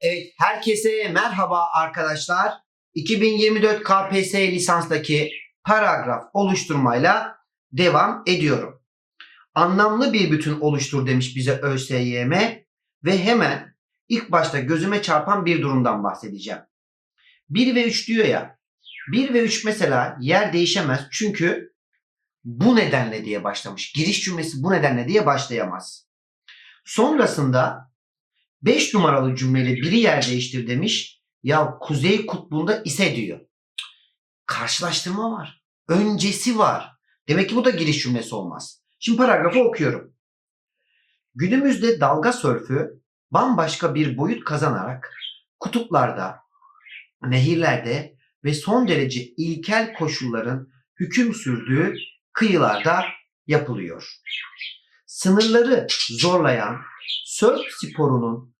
Evet, herkese merhaba arkadaşlar. 2024 KPSS lisanstaki paragraf oluşturmayla devam ediyorum. Anlamlı bir bütün oluştur demiş bize ÖSYM ve hemen ilk başta gözüme çarpan bir durumdan bahsedeceğim. 1 ve 3 diyor ya. 1 ve 3 mesela yer değişemez çünkü bu nedenle diye başlamış. Giriş cümlesi bu nedenle diye başlayamaz. Sonrasında 5 numaralı cümleyle biri yer değiştir demiş. Ya kuzey kutbunda ise diyor. Karşılaştırma var. Öncesi var. Demek ki bu da giriş cümlesi olmaz. Şimdi paragrafı okuyorum. Günümüzde dalga sörfü bambaşka bir boyut kazanarak kutuplarda, nehirlerde ve son derece ilkel koşulların hüküm sürdüğü kıyılarda yapılıyor. Sınırları zorlayan sörf sporunun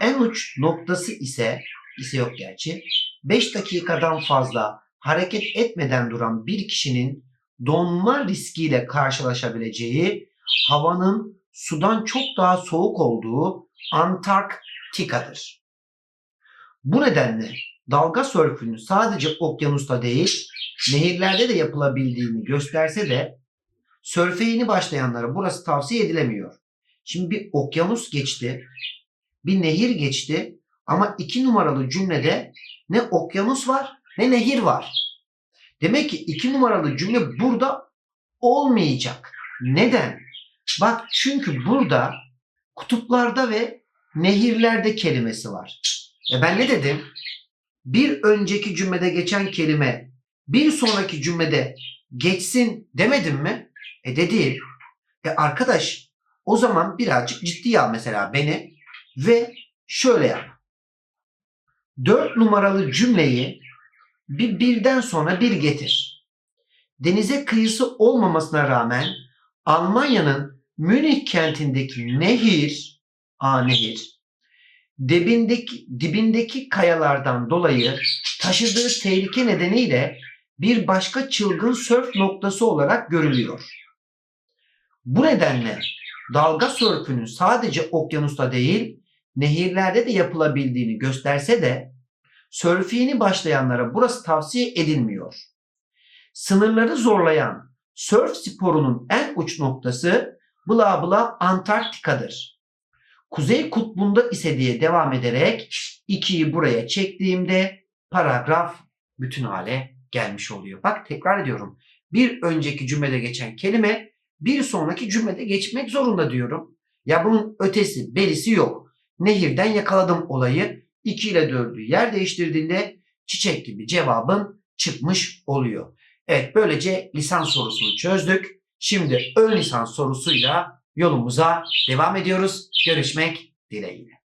en uç noktası ise ise yok gerçi 5 dakikadan fazla hareket etmeden duran bir kişinin donma riskiyle karşılaşabileceği havanın sudan çok daha soğuk olduğu Antarktika'dır. Bu nedenle dalga sörfünün sadece okyanusta değil, nehirlerde de yapılabildiğini gösterse de sörfe yeni başlayanlara burası tavsiye edilemiyor. Şimdi bir okyanus geçti, bir nehir geçti ama iki numaralı cümlede ne okyanus var ne nehir var. Demek ki iki numaralı cümle burada olmayacak. Neden? Bak çünkü burada kutuplarda ve nehirlerde kelimesi var. E ben ne dedim? Bir önceki cümlede geçen kelime bir sonraki cümlede geçsin demedim mi? E dedim. E arkadaş o zaman birazcık ciddiye al mesela beni ve şöyle yap. Dört numaralı cümleyi bir birden sonra bir getir. Denize kıyısı olmamasına rağmen Almanya'nın Münih kentindeki nehir, a nehir, dibindeki, dibindeki kayalardan dolayı taşıdığı tehlike nedeniyle bir başka çılgın sörf noktası olarak görülüyor. Bu nedenle dalga sörfünün sadece okyanusta değil, nehirlerde de yapılabildiğini gösterse de sörfü başlayanlara burası tavsiye edilmiyor. Sınırları zorlayan sörf sporunun en uç noktası bla bla Antarktika'dır. Kuzey kutbunda ise diye devam ederek 2'yi buraya çektiğimde paragraf bütün hale gelmiş oluyor. Bak tekrar ediyorum. Bir önceki cümlede geçen kelime bir sonraki cümlede geçmek zorunda diyorum. Ya bunun ötesi, berisi yok. Nehirden yakaladım olayı. 2 ile 4'ü yer değiştirdiğinde çiçek gibi cevabın çıkmış oluyor. Evet böylece lisans sorusunu çözdük. Şimdi ön lisans sorusuyla yolumuza devam ediyoruz. Görüşmek dileğiyle.